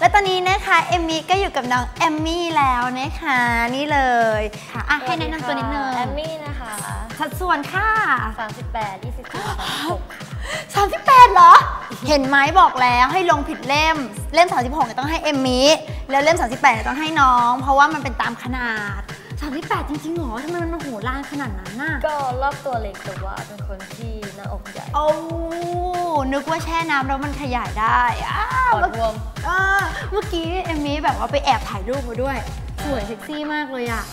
และตอนนี้นะคะเอมมี่ก็อยู่กับน้องเอมมี่แล้วนะคะนี่เลยค่ะอะให้แนะนำตัวนิดนึงแอมมี่นะคะสัดส่วนค่ะ38 24 36 38เหรอ เห็นไหมบอกแล้วให้ลงผิดเล่ม เล่ม 36เนี่ยต้องให้เอมมี่แล้วเล่ม 38เนี่ยต้องให้น้อง เพราะว่ามันเป็นตามขนาด 38 จริงๆเหรอทำไมมันโหรานขนาดนั้นน่ะก็รอบตัวเล็กแต่ว่าเป็นคนที่หน้าอกใหญ่ โอ้นึกว่าแช่น้ำแล้วมันขยายได้อ้าปวอดบวมอ่าเมื่อกี้เอมมี่แบบว่าไปแอบถ่ายรูปมาด้วย สวยเซ็กซี่มากเลยอะ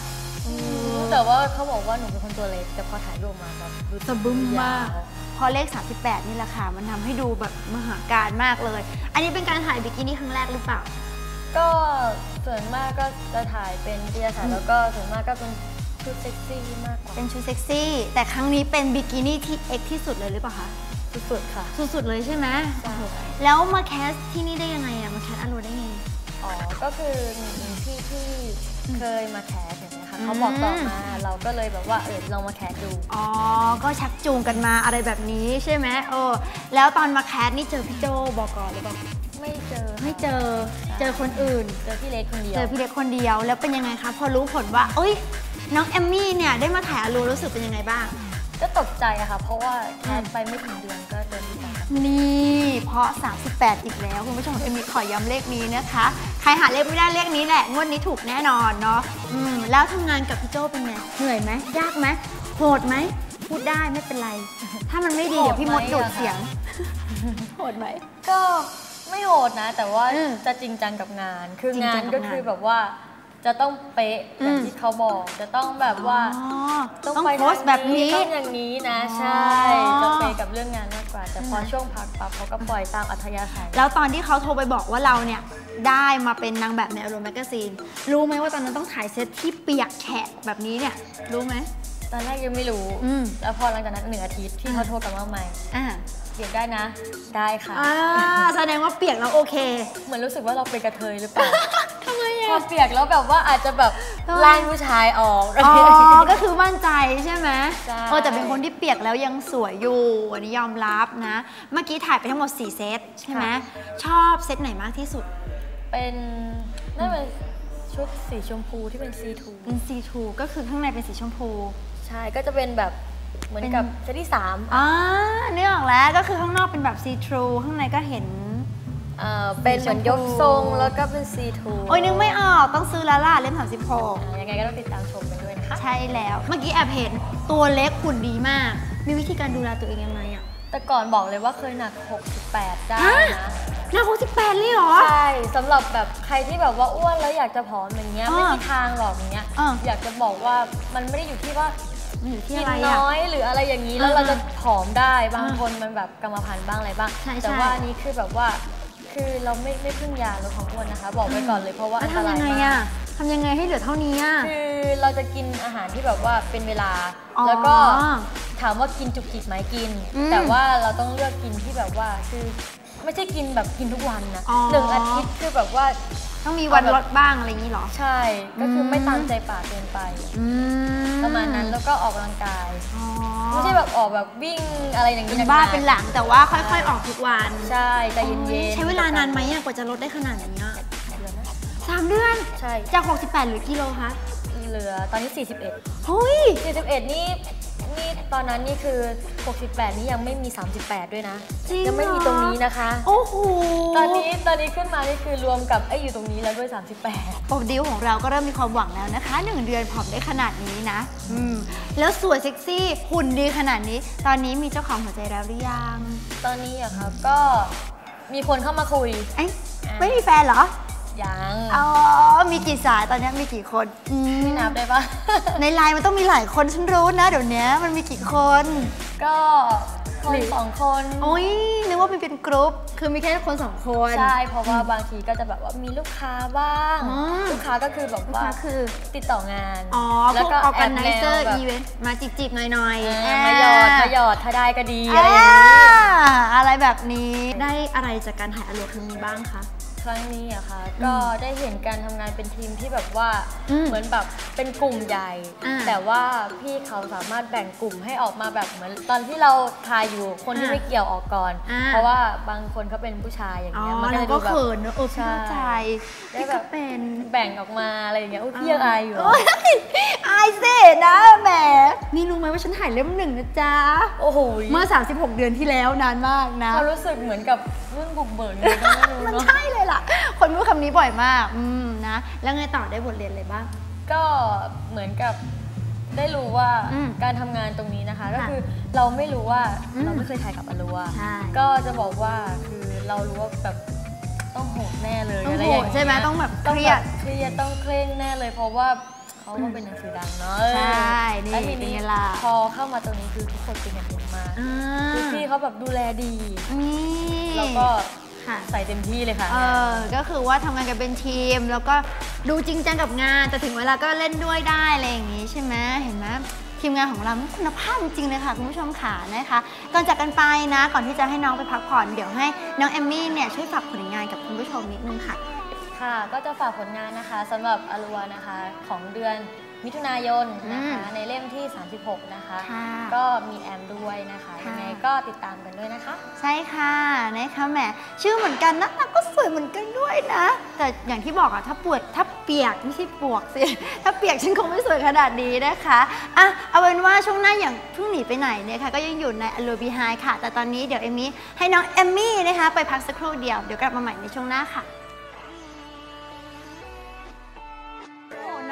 แต่ว่าเขาบอกว่าหนูเป็นคนตัวเล็ก แต่พอถ่ายรูปมาแบบดูสะบึ้มมากยวพอเลข 38 นี่แหละค่ะ มันทำให้ดูแบบมหาการมากเลย อันนี้เป็นการถ่ายบิกินี่ครั้งแรกหรือเปล่า ก็ ส่วนมากก็จะถ่ายเป็นเดียสารแล้วก็ส่วนมากก็เป็นชุดเซ็กซี่มากกว่าเป็นชุดเซ็กซี่ แต่ครั้งนี้เป็นบิกินี่ที่เอ็กที่สุดเลยหรือเปล่าคะสุดๆค่ะ สุดๆเลยใช่ไหมใช่แล้วมาแคสที่นี่ได้ยังไงอะมาแคสอโลได้ไงอ๋อก็คือมีพี่ที่เคยมาแคสอย่างเงี้ยค่ะอืมเขาบอกต่อมาเราก็เลยแบบว่าเออลองมาแคสดูอ๋อก็ชักจูงกันมาอะไรแบบนี้ใช่ไหมเออแล้วตอนมาแคสนี่เจอพี่โจบอกก่อนหรือเปล่า ไม่เจอไม่เจอเจอคนอื่น เจอพี่เล็กคนเดียว เจอพี่เล็กคนเดียวแล้วเป็นยังไงคะพอรู้ผลว่าเอ้ยน้องแอมมี่เนี่ยได้มาถ่ายอลูรู้สึกเป็นยังไงบ้าง ก็ตกใจอะค่ะเพราะว่าแคสไปไม่ถึงเดือนก็เดินดีใจค่ะนี่เพราะ 38 อีกแล้ว คุณผู้ชมเอมมี่ขอย้ำเลขนี้นะคะ ใครหาเลขไม่ได้เลขนี้แหละ งวดนี้ถูกแน่นอนเนาะอืมแล้วทำงานกับพี่โจเป็นไงเหนื่อยไหมยากไหมโหดไหมพูดได้ไม่เป็นไร ถ้ามันไม่ดีเดี๋ยวพี่มดดูดเสียงโหดไหมก็ ไม่โหดนะ แต่ว่าอืมจะจริงจังกับงาน คือจริงงาจันงกับก็คือาน แบบว่าจะต้องเป๊ะอย่างอืมที่เขาบอก จะต้องแบบว่าอ๋อต้องไปโพสต์แบบนี้ ต้องอย่างนี้นะ ใช่ อ๋อ จะเป๊ะกับเรื่องงานมากกว่า แต่พอช่วงพักปั๊บเขาก็ปล่อยตามอัธยาศัย แล้วตอนที่เขาโทรไปบอกว่าเราเนี่ย ได้มาเป็นนางแบบในอ r ร m แมกซีน รู้ไหมว่าตอนนั้นต้องถ่ายเซตที่เปียกแฉะแบบนี้เนี่ย รู้ไหม ตอนแรกยังไม่รู้ อืม แล้วพอหลังจากนั้นหนึ่งอาทิตย์ที่เขาโทรกลับมาใหม่ อ่า เปลี่ยนได้นะ ได้ค่ะ อ่าแสดงว่าเปียกแล้วโอเค เหมือนรู้สึกว่าเราเป็นกระเทยหรือเปล่าทำไมพออะเปียกแล้วแบบว่าอาจจะแบบทำไมไล่ผู้ชายออกอ๋อ ก็คือมั่นใจใช่ไหมใช่เออแต่เป็นคนที่เปียกแล้วยังสวยอยู่อันนี้ยอมรับนะ เมื่อกี้ถ่ายไปทั้งหมด 4 เซตใช่ไหมชอบเซตไหนมากที่สุด เป็นน่าเป็นชุดสีชมพูที่เป็น C2 เป็น C2 ก็คือข้างในเป็นสีชมพู ใช่ก็จะเป็นแบบ เหมือนกับเซตที่สามอ่านึกออกแล้วก็คือข้างนอกเป็นแบบ see through ข้างในก็เห็นเอ่อเป็นเหมือนยกทรงแล้วก็เป็น C2 โอ้ยนึกไม่ออกต้องซื้อแล้วล่ะเล่มอ่ายังไงก็ต้องติดตามชมกันด้วยนะคะ36ใช่แล้ว เมื่อกี้แอบเห็นตัวเล็กหุ่นดีมาก มีวิธีการดูแลตัวเองยังไงอะแต่ก่อนบอกเลยว่าเคยหนัก 68 ได้ฮะนะหน้า68เลยเหรอ ใช่สำหรับแบบใครที่แบบว่าอ้วนแล้วอยากจะผอมอย่างเงี้ยอ่าไม่มีทางหรอกอย่างเงี้ยอ่าอยากจะบอกว่ามันไม่ได้อยู่ที่ว่า มันอยู่ที่กิอะไรนอะน้อยหรืออะไรอย่างนี้แล้วอ่าเราจะผอมได้บางอ่าคนมันแบบกรรมพันธุ์บ้างอะไรบ้าง ใช่แต่ใช่ว่าอันนี้คือแบบว่าคือเราไม่ไม่พึ่งยาลดความอ้วนนะคะ บอกไว้ก่อนเลยเพราะว่าแล้อัวนตทำรายัยงไงมาอะกทำยังไงให้เหลือเท่านี้อะคือเราจะกินอาหารที่แบบว่าเป็นเวลา อ๋อแล้วก็ถามว่ากินจุกจิกไหมกิน อืมแต่ว่าเราต้องเลือกกินที่แบบว่าคือ ไม่ใช่กินแบบกินทุกวันนะอ๋อ หนึ่งอาทิตย์คือแบบว่า ต้องมีวันลดบ้างอะไรอย่างนี้เหรอ ใช่ ก็คืออม ไม่ตามใจปากเกินไป อืมประมาณนั้นแล้วก็ออกกำลังกาย อ๋อไม่ใช่แบบออกแบบวิ่งอะไรอย่างเป็นี้นบ้าๆเป็นหลังแต่ว่าค่อยๆออกทุกวันใช่ใจเย็นๆใช้เวลานานไหมอะกว่าจะลดได้ขนาดนี้อะเดือนนะสามเดือน ใช่จาก 68หรือกิโลคะเหลือตอนนี้ 41 เฮ้ย 41 นี่ นี่ตอนนั้นนี่คือ 68 นี่ยังไม่มี 38 ด้วยนะ จริงยัไม่มีเหรอตรงนี้นะคะ โอ้โหตอนนี้ตอนนี้ขึ้นมานี่คือรวมกับไอ้อยู่ตรงนี้แล้วด้วย 38โปรดิวของเราก็เริ่มมีความหวังแล้วนะคะ 1 เดือนผอมได้ขนาดนี้นะ อืม แล้วสวยเซ็กซี่หุ่นดีขนาดนี้ ตอนนี้มีเจ้าของหัวใจแล้วหรือยัง ตอนนี้อะครับก็มีคนเข้ามาคุย เอ้ยไม่มีแฟนเหรอ ยังอ๋อ มีกี่สายตอนนี้มีกี่คนอืมไม่นับได้ปะในไลน์มันต้องมีหลายคนฉันรู้นะ เดี๋ยวนี้มันมีกี่คน ก็คนหรือสองคนโอ้ยนึกว่ามันเป็นกรุ๊ปคือมีแค่คนสองคนใช่เพราะว่าบางทีก็จะแบบว่ามีลูกค้าบ้างอ๋อลูกค้าก็คือแบบลูกว่าค้าคือติดต่องานอ๋อพแล้ววกก็ออแกแอบไนแนเซอวร์แบบอีเวนต์มาจิบๆหน่อยเอๆอมาหยอดมาหยอดถ้าได้ก็ดีอ่าอะไรอย่างนี้อะไรแบบนี้ได้อะไรจากการถ่ายอารมณ์ครั้งนี้บ้างคะคค รั้งนี้อะค่ะก็ได้เห็นการทำงานเป็นทีมที่แบบว่าอืมเหมือนแบบเป็นกลุ่มใหญ่อ่าแต่ว่าพี่เขาสามารถแบ่งกลุ่มให้ออกมาแบบเหมือนตอนที่เราทายอยู่คนที่อ่าไม่เกี่ยวออกก่อนอ่าเพราะว่าบางคนเขาเป็นผู้ชายอย่างอ๋อเงี้ยมันก็เราจะก็ดูแบบเขินเนอะเออพี่ใช่เข้าใจได้พี่แบก็บเป็นแบ่งออกมาอะไรอย่างเงี้ยอุ้ยพี่ยังอายอยู่อะโยอายสินะแหมนี่รู้ไหมว่าฉันถ่ายเล่มหนึ่งนะจ๊ะโอ้โหเมื่อ 36 เดือนที่แล้วนานมากนะเขารู้สึกเหมือนกับ เรื่องบุกเบิกยังไงก็ไม่รู้มันเนาะใช่เลยล่ะ คนพูดคำนี้บ่อยมากอืมนะ แล้วไงต่อได้บทเรียนอะไรบ้าง ก็เหมือนกับได้รู้ว่าอืมการทำงานตรงนี้นะคะ ก็ค่ะคือเราไม่รู้ว่าอืมเราไม่เคยถ่ายกับอลัวใช่ ก็จะบอกว่าคือเรารู้ว่าแบบต้องโหดแน่เลยต้องอะไรโหอย่างดเงี้ยใช่ไหมต้องแบบต้องเครีแบยดบเครียดต้องเคร่งแน่เลย เพราะว่าเขาก็เป็นหนังสือดังเนาะเออใช่นี่แล้วทีเป็นนี้ไงล่ะ พอเข้ามาตรงนี้คือทุกคนเป็นกันเองมากอ่า คือพี่เขาแบบดูแลดี นี่แล้วก็ค่ะใส่เต็มที่เลยค่ะ เออ ก็คือว่าทำงานกันเป็นทีม แล้วก็ดูจริงจังกับงาน แต่ถึงเวลาก็เล่นด้วยได้อะไรอย่างงี้ใช่ไหมเห็นไหมทีมงานของเรานี่คุณภาพจริงๆเลยค่ะคุณผู้ชมขานะคะก่อนจากกันไปนะ ก่อนที่จะให้น้องไปพักผ่อนเดี๋ยวให้น้องเอมมี่เนี่ยช่วยฝากผลงานกับคุณผู้ชมนิดนึงค่ะ ค่ะ ก็จะฝากผลงานนะคะสำหรับอลัวนะคะของเดือน มิถุนายนนะคะอืมในเล่มที่ 36 นะคะค่ะก็มีแอมด้วยนะคะค่ะยังไงก็ติดตามกันด้วยนะคะ ใช่ค่ะนะคะแหมชื่อเหมือนกันหน้าตาก็สวยเหมือนกันด้วยนะ แต่อย่างที่บอกอะถ้าปวดถ้าเปียกไม่ใช่ปวกสิ ถ้าเปียกฉันคงไม่สวยขนาดนี้นะคะอะเอาเป็นว่าช่วงหน้าอย่างเพิ่งหนีไปไหนเนี่ยค่ะก็ยังอยู่ในอ l ลบีไฮค่ะ แต่ตอนนี้เดี๋ยวเอมมี่ให้น้องเอมมี่นะคะไปพักสักครู่เดียวเดี๋ยวกลับมาใหม่ในช่วงหน้าค่ะ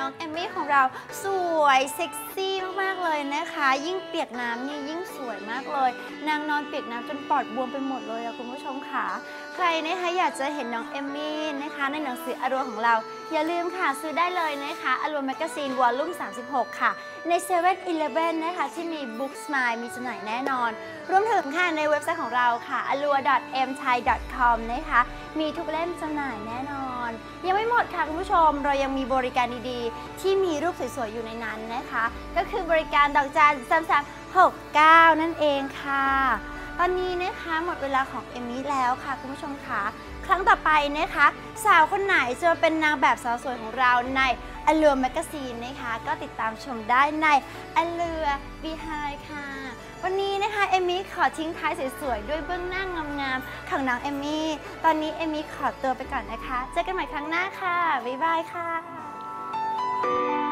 น้องเอมมี่ของเราสวยเซ็กซี่มากๆเลยนะคะ ยิ่งเปียกน้ำนี่ยิ่งสวยมากเลย นางนอนเปียกน้ำจนปอดบวมไปหมดเลยอะคุณผู้ชมค่ะ ใครนะคะอยากจะเห็นน้องเอมมี่นะคะในหนังสืออรวของเรา อย่าลืมค่ะซื้อได้เลยนะคะอรวแมกกาซีนวอลลุ่ม 36 ค่ะ ใน7 e เ e ่ e อนะคะที่มี Book Smile มีจำหน่ายแน่นอน รวมถึงค่ะในเว็บไซต์ของเราค่ะ alua.mthai.com นะคะมีทุกเล่มจำหน่ายแน่นอน ยังไม่หมดค่ะคุณผู้ชม เรายังมีบริการดีๆ ที่มีรูปสวยๆ อยู่ในนั้นนะคะ ก็คือบริการดอกจันสามสามหกเก้านั่นเองค่ะ ตอนนี้นะคะหมดเวลาของเอมมี่แล้วค่ะคุณผู้ชมค่ะครั้งต่อไปนะคะ สาวคนไหนจะมาเป็นนางแบบสาวสวยของเราใน a l l u r e Magazine นะคะ ก็ติดตามชมได้ใน a l l u r e Behind ค่ะ วันนี้นะคะเอมมี่ขอทิ้งท้ายสวยๆด้วยเบื้องหน้างามๆของนางเอมมี่ตอนนี้เอมมี่ขอตัวไปก่อนนะคะ เจอกันใหม่ครั้งหน้าค่ะบ๊ายบายค่ะ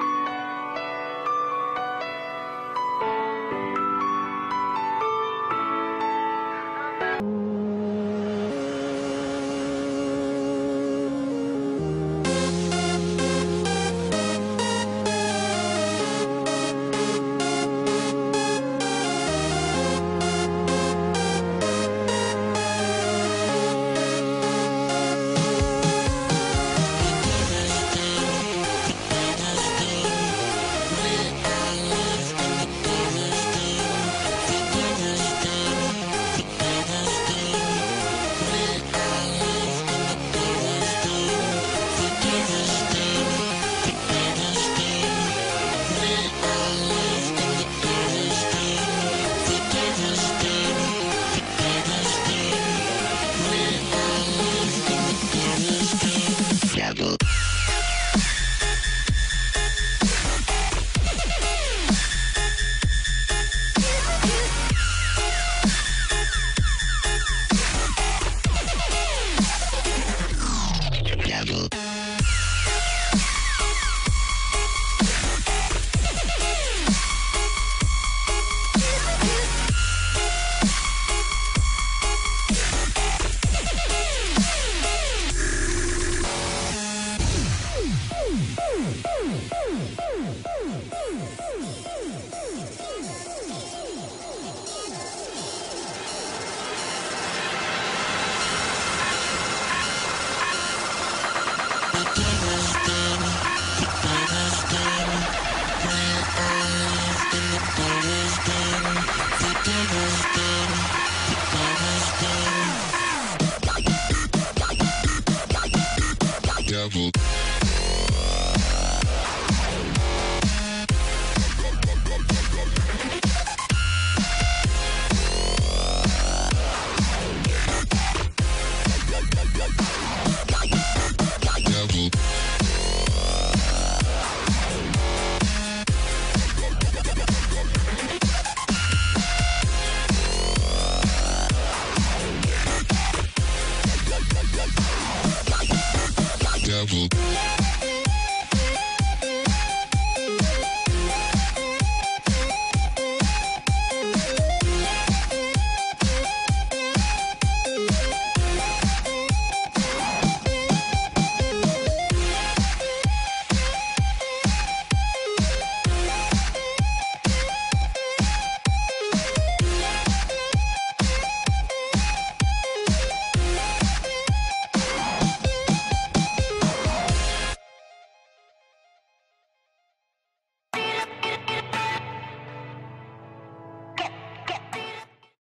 Devil.